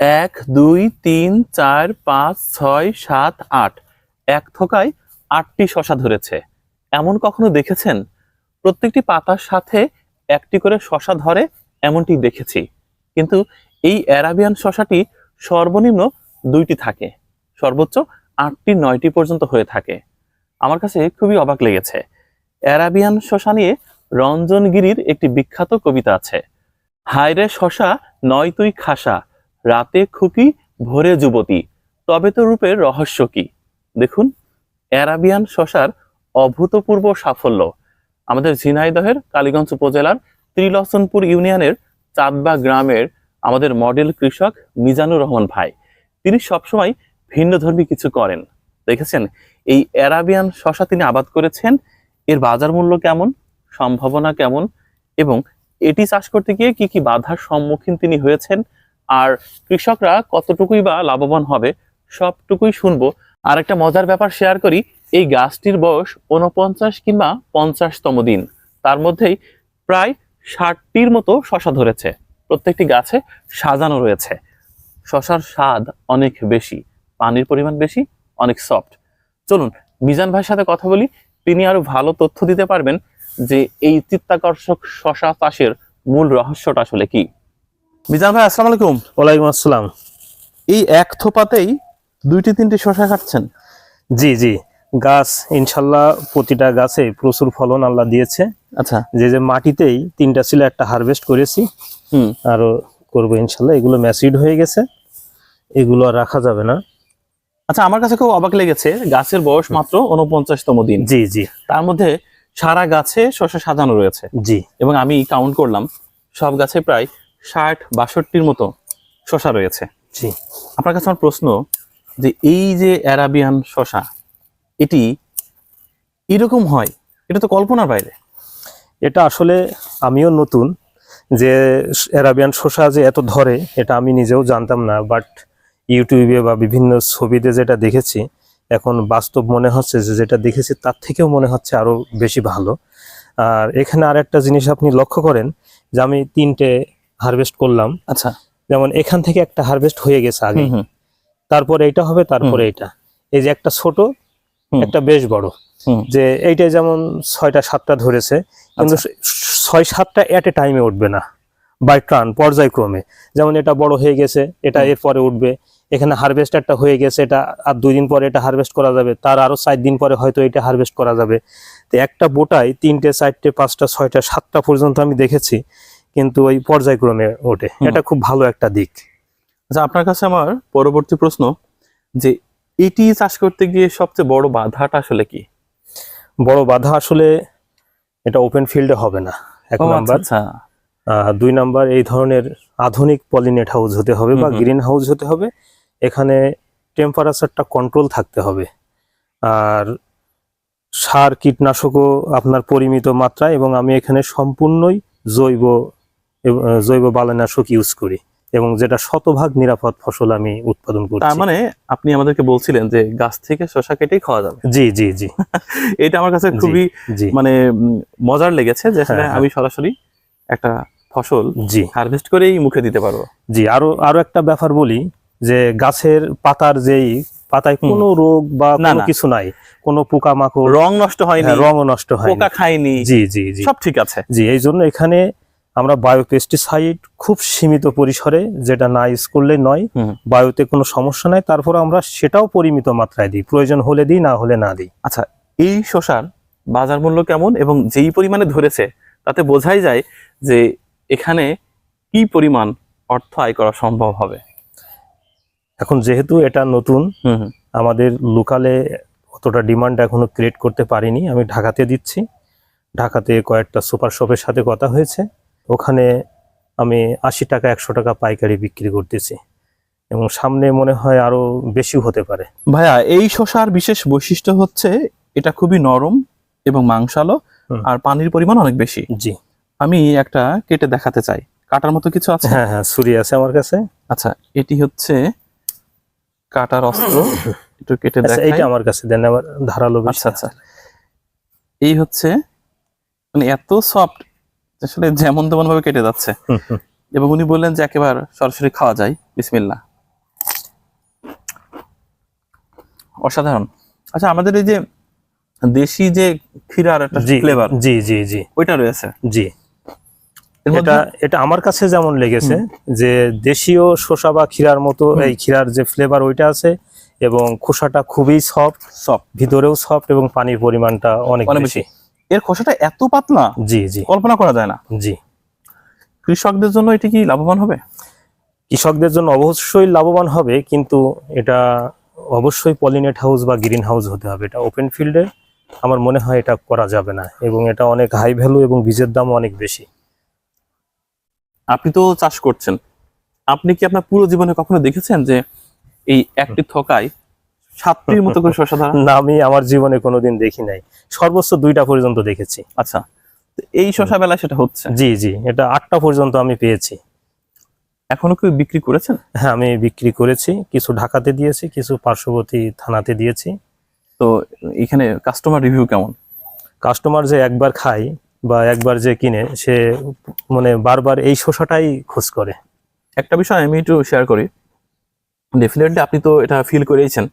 এক, দুই, তিন, চার, পাঁচ, ছয়, সাত, আট। এক থোকায় আটটি শশা ধরেছে। এমন কখনো দেখেছেন? প্রত্যেকটি পাতার সাথে একটি করে শশা ধরে এমনটি দেখেছি। কিন্তু এই অ্যারাবিয়ান শশাটি সর্বনিম্ন দুইটি থাকে। সর্বোচ্চ আটটি, নয়টি পর্যন্ত হয়ে থাকে। আমার কাছে খুবই অবাক লেগেছে। অ্যারাবিয়ান শশা নিয়ে রঞ্জনগিরির একটি বিখ্যাত কবিতা আছে। হায়রে শশা নয় তুই খাসা রাতে খুকি ভোরে যুবতী, তবে তো রূপের রহস্য কি? দেখুন, অ্যারাবিয়ান শশার অভূতপূর্ব সাফল্য। আমাদের ঝিনাইদহের কালীগঞ্জ উপজেলার ত্রিলসনপুর ইউনিয়নের চাঁদবা গ্রামের আমাদের মডেল কৃষক মিজানুর রহমান ভাই। তিনি সবসময় ভিন্নধর্মী কিছু করেন। দেখেছেন, এই অ্যারাবিয়ান শশা তিনি আবাদ করেছেন। এর বাজার মূল্য কেমন? সম্ভাবনা কেমন? এবং এটি চাষ করতে গিয়ে কি কি বাধার সম্মুখীন তিনি হয়েছেন? আর কৃষকরা কতটুকুই বা লাভবান হবে, সবটুকুই শুনব। আর একটা মজার ব্যাপার শেয়ার করি, এই গাছটির বয়স উনপঞ্চাশ কিংবা পঞ্চাশতম দিন। তার মধ্যেই প্রায় ষাটটির মতো শশা ধরেছে। প্রত্যেকটি গাছে সাজানো রয়েছে। শশার স্বাদ অনেক বেশি, পানির পরিমাণ বেশি, অনেক সফট চলুন, মিজান ভাইয়ের সাথে কথা বলি। তিনি আরও ভালো তথ্য দিতে পারবেন যে এই চিত্তাকর্ষক শশা চাষের মূল রহস্যটা আসলে কি। মিজান ভাই আসসালামু আলাইকুম। ওয়ালাইকুম আসসালাম। এই এক থোপাতেই দুইটি তিনটি শশা খাচ্ছেন? জি জি। গাছ ইনশাল্লাহ প্রতিটা গাছে প্রচুর ফলন আল্লাহ দিয়েছে। আচ্ছা। যে যে মাটিতেই তিনটা ছিল একটা হারভেস্ট করেছি। হুম। আরও করব ইনশাল্লাহ। এগুলো ম্যাসিড হয়ে গেছে। এগুলো আর রাখা যাবে না। আচ্ছা আমার কাছে খুব অবাক লেগেছে। গাছের বয়স মাত্র উনপঞ্চাশতম দিন। জি জি। তার মধ্যে সারা গাছে শশা সাজানো রয়েছে। জি। এবং আমি কাউন্ট করলাম সব গাছে প্রায় ষাট বাষট্টির মতো শশা রয়েছে। জি। আপনার কাছে আমার প্রশ্ন যে এই যে অ্যারাবিয়ান শশা এটি এরকম হয়? এটা তো কল্পনার বাইরে। এটা আসলে আমিও নতুন যে অ্যারাবিয়ান শসা যে এত ধরে এটা আমি নিজেও জানতাম না বাট ইউটিউবে বা বিভিন্ন ছবিতে যেটা দেখেছি এখন বাস্তব মনে হচ্ছে যে যেটা দেখেছি তার থেকেও মনে হচ্ছে আরও বেশি ভালো। আর এখানে আর একটা জিনিস আপনি লক্ষ্য করেন যে আমি তিনটে হারভেস্ট করলাম। আচ্ছা। যেমন এখান থেকে একটা হারভেস্ট হয়ে গেছে আগে। তারপরে এটা হবে তারপরে এটা। এই যে একটা ছোট একটা বেশ বড়। যে এইটা যেমন ছয়টা সাতটা ধরেছে কিন্তু আচ্ছা। ছয় সাতটা এট এ টাইমে উঠবে না বাই ট্রান পর্যায়ক্রমে। যেমন এটা বড় হয়ে গেছে এটা। এরপরে উঠবে। এখানে হারভেস্ট একটা হয়ে গেছে এটা আর দুই দিন পরে এটা হারভেস্ট করা যাবে। তার আরও চার দিন পরে হয়তো এটা হারভেস্ট করা যাবে। তো একটা বোটাই তিনটে চারটে পাঁচটা ছয়টা সাতটা পর্যন্ত আমি দেখেছি। কিন্তু ওই পর্যায়ক্রমে ওঠে। এটা খুব ভালো একটা দিক। আচ্ছা আপনার কাছে আমার পরবর্তী প্রশ্ন যে এটি চাষ করতে গিয়ে সবচেয়ে বড় বাধাটা আসলে কি? বড় বাধা আসলে এটা ওপেন ফিল্ডে হবে না। এক আচ্ছা, নাম্বার। আচ্ছা। দুই নাম্বার এই ধরনের আধুনিক পলিনেট হাউস হতে হবে বা। গ্রিন হাউস হতে হবে। এখানে টেম্পারেচারটা কন্ট্রোল থাকতে হবে। আর সার কীটনাশকও আপনার পরিমিত মাত্রায় এবং আমি এখানে সম্পূর্ণই জৈব জৈব বালানাশক ইউজ করি এবং যেটা শতভাগ নিরাপদ ফসল আমি উৎপাদন করি তার মানে আপনি আমাদেরকে বলছিলেন যে গাছ থেকে শশা কেটেই খাওয়া যাবে। জি জি জি। এটা আমার কাছে খুবই মানে মজার লেগেছে যে হ্যাঁ, হ্যাঁ। আমি সরাসরি একটা ফসল জি। হারভেস্ট করেই মুখে দিতে পারব। জি আরও আরও একটা ব্যাপার বলি যে গাছের পাতার যেই পাতায়। কোনো রোগ বা কোনো কিছু নাই কোনো পোকামাকড় রং নষ্ট হয়নি হ্যাঁ, রঙও নষ্ট হয় পোকা খায়নি জি জি জি। সব ঠিক আছে। জি এই জন্য এখানে আমরা বায়োপেস্টিসাইড খুব সীমিত পরিসরে যেটা না ইউজ করলে নয়। বায়ুতে কোনো সমস্যা নাই। তারপর আমরা সেটাও পরিমিত মাত্রায় দিই। প্রয়োজন হলে দিই না হলে না দিই। আচ্ছা এই শশার বাজার মূল্য কেমন এবং যেই পরিমাণে ধরেছে তাতে বোঝাই যায় যে এখানে কি পরিমাণ অর্থ আয় করা সম্ভব হবে। এখন যেহেতু এটা নতুন। আমাদের লোকালে অতটা ডিমান্ড এখনও ক্রিয়েট করতে পারিনি। আমি ঢাকাতে দিচ্ছি। ঢাকাতে কয়েকটা সুপার শপের সাথে কথা হয়েছে। ওখানে আমি আশি টাকা একশো টাকা পাইকারি বিক্রি করতেছি এবং সামনে মনে হয় আরও বেশি হতে পারে। ভাইয়া এই শশার বিশেষ বৈশিষ্ট্য হচ্ছে এটা খুবই নরম এবং মাংসালো। আর পানির পরিমাণ অনেক বেশি। জি। আমি একটা কেটে দেখাতে চাই। কাটার মতো কিছু আছে? হ্যাঁ হ্যাঁ ছুরি আছে আমার কাছে। আচ্ছা এটি হচ্ছে কাটার অস্ত্র। একটু কেটে আচ্ছা দেখাই। এইটা আমার কাছে দেন আমার ধারালো আচ্ছা আচ্ছা। এই হচ্ছে মানে এত সফট আসলে যেমন তেমন ভাবে কেটে যাচ্ছে। এবং উনি বললেন যে একেবারে সরাসরি খাওয়া যায়। বিসমিল্লা অসাধারণ। আচ্ছা আমাদের এই যে দেশি যে ক্ষীরার একটা ফ্লেভার জি জি জি। ওইটা রয়েছে। জি। এটা এটা আমার কাছে যেমন লেগেছে যে দেশীয় শসা বা ক্ষীরার মতো এই ক্ষীরার যে ফ্লেভার ওইটা আছে এবং খোসাটা খুবই সফট সফট ভিতরেও সফট এবং পানির পরিমাণটা অনেক বেশি। এর খোসাটা এত পাতলা জি জি। কল্পনা করা যায় না। জি। কৃষকদের জন্য এটি কি লাভবান হবে? কৃষকদের জন্য অবশ্যই লাভবান হবে কিন্তু এটা অবশ্যই পলিনেট হাউস বা গ্রিন হাউস হতে হবে। এটা ওপেন ফিল্ডে আমার মনে হয় এটা করা যাবে না এবং এটা অনেক হাই ভ্যালু এবং বীজের দাম অনেক বেশি। আপনি তো চাষ করছেন। আপনি কি আপনার পুরো জীবনে কখনো দেখেছেন যে এই একটি থকায় সাতটির মতো করে শশা ধরা? না আমি আমার জীবনে কোনোদিন দেখি নাই। সর্বোচ্চ দুইটা পর্যন্ত দেখেছি। আচ্ছা। এই শশা বেলায় সেটা হচ্ছে? জি জি। এটা আটটা পর্যন্ত আমি পেয়েছি। এখনও কি বিক্রি করেছেন? হ্যাঁ আমি বিক্রি করেছি। কিছু ঢাকাতে দিয়েছি কিছু পার্শ্ববর্তী থানাতে দিয়েছি। তো এখানে কাস্টমার রিভিউ কেমন? কাস্টমার যে একবার খায় বা একবার যে কিনে সে মানে বারবার এই শসাটাই খোঁজ করে। একটা বিষয় আমি একটু শেয়ার করি। ডেফিনেটলি আপনি তো এটা ফিল করেইছেন।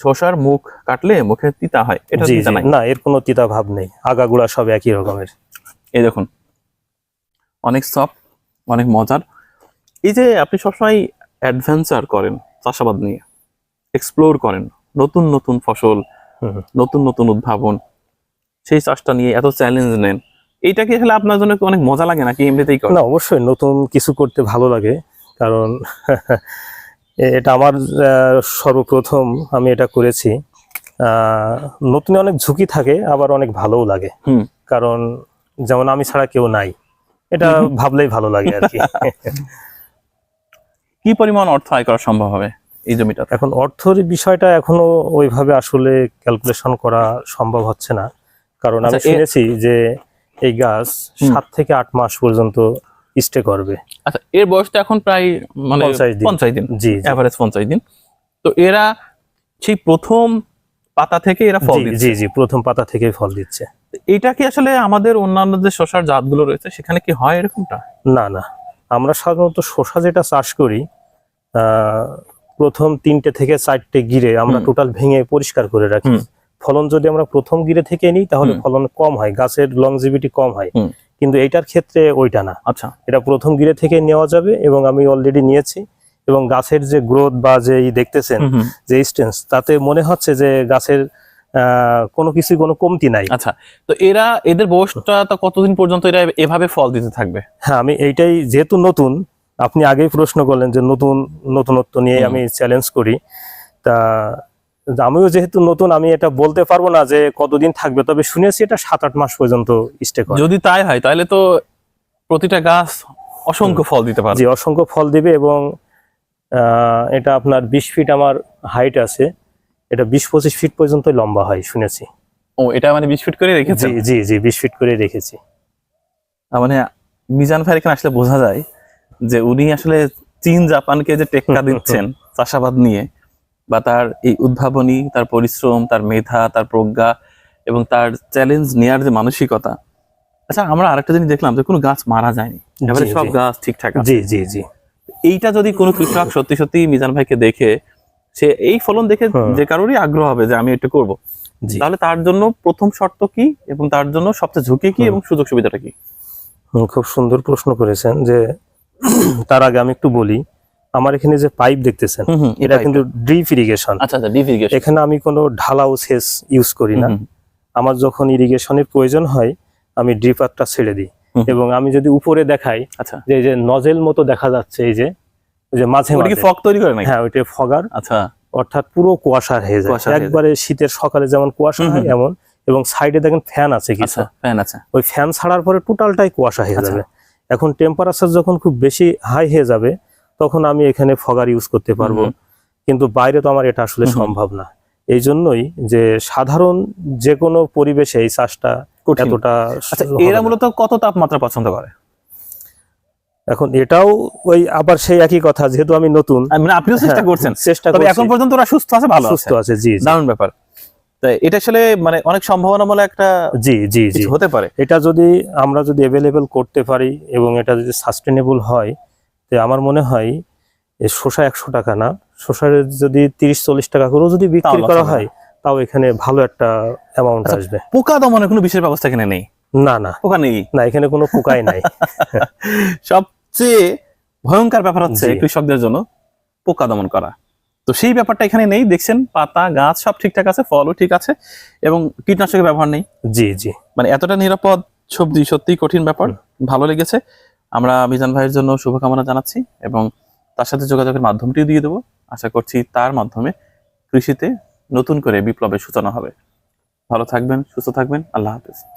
শশার মুখ কাটলে মুখে তিতা হয়। এটা তিতা নাই। না এর কোনো তিতা ভাব নেই। আগাগুলা সব একই রকমের। এই দেখুন অনেক সফট অনেক মজার। এই যে আপনি সবসময় অ্যাডভেঞ্চার করেন চাষাবাদ নিয়ে এক্সপ্লোর করেন নতুন নতুন ফসল। নতুন নতুন উদ্ভাবন সেই চাষটা নিয়ে এত চ্যালেঞ্জ নেন এইটা কি আসলে আপনার জন্য অনেক মজা লাগে নাকি এমনিতেই না অবশ্যই নতুন কিছু করতে ভালো লাগে কারণ এটা আমার সর্বপ্রথম আমি এটা করেছি। নতুন অনেক ঝুঁকি থাকে আবার অনেক ভালোও লাগে। কারণ যেমন আমি ছাড়া কেউ নাই। এটা ভাবলেই ভালো লাগে আর কি। কি পরিমাণ অর্থ আয় করা সম্ভব হবে এই জমিটা এখন অর্থের বিষয়টা এখনও ওইভাবে আসলে ক্যালকুলেশন করা সম্ভব হচ্ছে না। কারণ আমি আচ্ছা, শুনেছি যে এই গাছ সাত থেকে আট মাস পর্যন্ত স্টে করবে। আচ্ছা এর বয়স তো এখন প্রায় মানে পঞ্চাশ দিন। জি অ্যাভারেজ পঞ্চাশ দিন। তো এরা সেই প্রথম পাতা থেকে এরা ফল জি, জি প্রথম পাতা থেকেই ফল দিচ্ছে। এটা কি আসলে আমাদের অন্যান্য যে শশার জাতগুলো রয়েছে সেখানে কি হয় এরকমটা? না না। আমরা সাধারণত শসা যেটা চাষ করি আহ, প্রথম তিনটে থেকে চারটে গিরে আমরা টোটাল ভেঙে পরিষ্কার করে রাখি। ফলন যদি আমরা প্রথম গিরে থেকে নিই তাহলে ফলন কম হয় গাছের লংজিভিটি কম হয়। কিন্তু এইটার ক্ষেত্রে ওইটা না। আচ্ছা। এটা প্রথম গিরে থেকে নেওয়া যাবে এবং আমি অলরেডি নিয়েছি এবং গাছের যে গ্রোথ বা যে দেখতেছেন। যে স্টেন্স তাতে মনে হচ্ছে যে গাছের আহ, কোনো কিছু কোনো কমতি নাই। আচ্ছা তো এরা এদের বয়সটা তো কতদিন পর্যন্ত এরা এভাবে ফল দিতে থাকবে? হ্যাঁ আমি এইটাই যেহেতু নতুন আপনি আগেই প্রশ্ন করলেন যে নতুন নতুনত্ব নিয়ে আমি চ্যালেঞ্জ করি। তা আমিও যেহেতু নতুন আমি এটা বলতে পারব না যে কতদিন থাকবে তবে শুনেছি এটা সাত আট মাস পর্যন্ত স্টে করে। যদি তাই হয় তাহলে তো প্রতিটা গাছ অসংখ্য ফল দিতে পারে। জি অসংখ্য ফল দিবে এবং এটা আপনার বিশ ফিট আমার হাইট আছে এটা বিশ পঁচিশ ফিট পর্যন্ত লম্বা হয় শুনেছি। ও এটা মানে বিশ ফিট করে রেখেছি জি জি বিশ ফিট করে রেখেছি। মানে মিজান ভাই এখানে আসলে বোঝা যায় যে উনি আসলে চীন জাপানকে যে টেক্কা দিচ্ছেন চাষাবাদ নিয়ে বা তার এই উদ্ভাবনী তার পরিশ্রম তার মেধা তার প্রজ্ঞা এবং তার চ্যালেঞ্জ নেয়ার যে মানসিকতা। আচ্ছা আমরা আরেকটা জিনিস দেখলাম যে কোনো গাছ মারা যায়নি। এবারে সব। গাছ ঠিকঠাক জি জি জি। এইটা যদি কোনো কৃষক সত্যি সত্যি মিজান ভাইকে দেখে সে এই ফলন দেখে যে কারোরই আগ্রহ হবে যে আমি এটা করব তাহলে তার জন্য প্রথম শর্ত কি এবং তার জন্য সবচেয়ে ঝুঁকি কি এবং সুযোগ সুবিধাটা কি? খুব সুন্দর প্রশ্ন করেছেন যে তার আগে আমি একটু বলি আমার এখানে যে পাইপ দেখতেছেন এটা কিন্তু ড্রিপ ইরিগেশন আচ্ছা আচ্ছা ডিপ ইরিগেশন এখানে আমি কোনো ঢালাও সেচ ইউজ করি না। আমার যখন ইরিগেশনের প্রয়োজন হয় আমি ড্রিপারটা ছেড়ে দিই। এবং আমি যদি উপরে দেখাই আচ্ছা। যে যে নজেল মতো দেখা যাচ্ছে এই যে যে মাঝে মাঝে। ফগ তৈরি করে নাকি? হ্যাঁ ওইটা ফগার। আচ্ছা। অর্থাৎ পুরো কুয়াশা হয়ে যায়। একবারে শীতের সকালে যেমন কুয়াশা হয়। এমন। এবং সাইডে দেখেন ফ্যান আছে কিছু। আচ্ছা ফ্যান আছে। ওই ফ্যান ছাড়ার পরে টোটালটাই কুয়াশা হয়ে আচ্ছা। যাবে। এখন টেম্পারেচার যখন খুব বেশি হাই হয়ে যাবে তখন আমি এখানে ফগার ইউজ করতে পারব। কিন্তু বাইরে তো আমার এটা আসলে। সম্ভব না। এই জন্যই যে সাধারণ যে কোনো পরিবেশে এই চাষটা এতটা আচ্ছা এরা মূলত কত তাপমাত্রা পছন্দ করে? এখন এটাও ওই আবার সেই একই কথা যেহেতু আমি নতুন। মানে আপনিও চেষ্টা হ্যাঁ, করছেন। চেষ্টা তবে এখন পর্যন্ত ওরা সুস্থ আছে ভালো সুস্থ আছে। জি দারুণ ব্যাপার। এটা আসলে মানে অনেক সম্ভাবনামূলক একটা জি জি জি। হতে পারে। এটা যদি আমরা যদি অ্যাভেলেবেল করতে পারি এবং এটা যদি সাস্টেনেবল হয় তো আমার মনে হয় শসা একশো টাকা না। শসার যদি তিরিশ চল্লিশ টাকা করেও যদি বিক্রি করা হয় তাও এখানে ভালো একটা অ্যামাউন্ট আচ্ছা, আসবে। পোকা দমনে কোনো বিশেষ ব্যবস্থা এখানে নেই? না না। পোকা নেই? না এখানে কোনো পোকাই নাই। সবচেয়ে ভয়ঙ্কর ব্যাপার হচ্ছে কৃষকদের জন্য পোকা দমন করা। তো সেই ব্যাপারটা এখানে নেই দেখছেন পাতা গাছ সব ঠিকঠাক আছে ফলও ঠিক আছে এবং কীটনাশকের ব্যবহার নেই। জি জি। মানে এতটা নিরাপদ সবজি সত্যি কঠিন ব্যাপার ভালো লেগেছে। আমরা মিজান ভাইয়ের জন্য শুভকামনা জানাচ্ছি এবং তার সাথে যোগাযোগের মাধ্যমটিও দিয়ে দেবো। আশা করছি তার মাধ্যমে কৃষিতে নতুন করে বিপ্লবের সূচনা হবে। ভালো থাকবেন, সুস্থ থাকবেন। আল্লাহ হাফেজ।